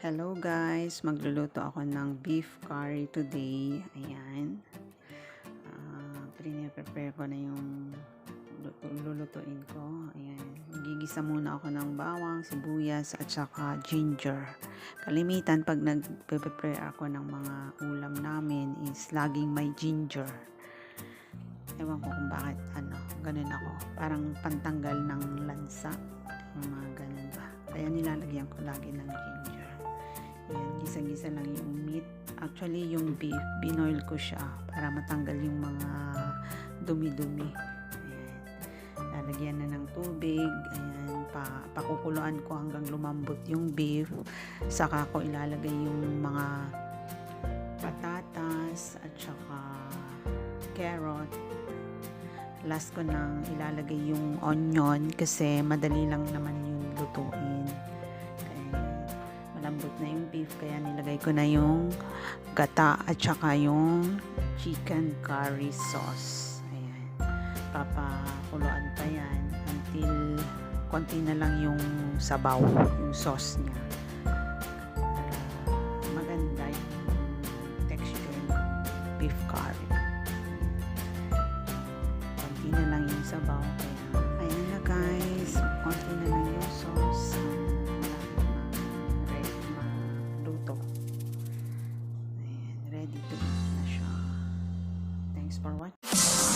Hello guys, magluluto ako ng beef curry today. Ayan. Uh, prepare ko na yung lu- lulutuin ko. Ayan. Gigisa muna ako ng bawang, sibuyas, at saka ginger. Kalimitan pag nag-prepare ako ng mga ulam namin is laging may ginger. Ewan ko kung bakit ano, ganun ako. Parang pantanggal ng lansa. Mga ganun ba. Kaya nilalagyan ko lagi ng ginger. Ayan, gisa-gisa lang yung meat. Actually, yung beef, binoil ko siya para matanggal yung mga dumi-dumi. Ayan. Lalagyan na ng tubig. Ayan, pa, pakukuluan ko hanggang lumambot yung beef. Saka ko ilalagay yung mga patatas at saka carrot. Last ko nang ilalagay yung onion kasi madali lang naman yung lutuin. Kaya malambot na yung beef kaya nilagay ko na yung gata at saka yung chicken curry sauce. Ayan. Papakuluan pa yan until konti na lang yung sabaw, yung sauce niya. Maganda yung texture ng beef curry. Konti na lang yung sabaw. Eat na siya. Thanks for watching.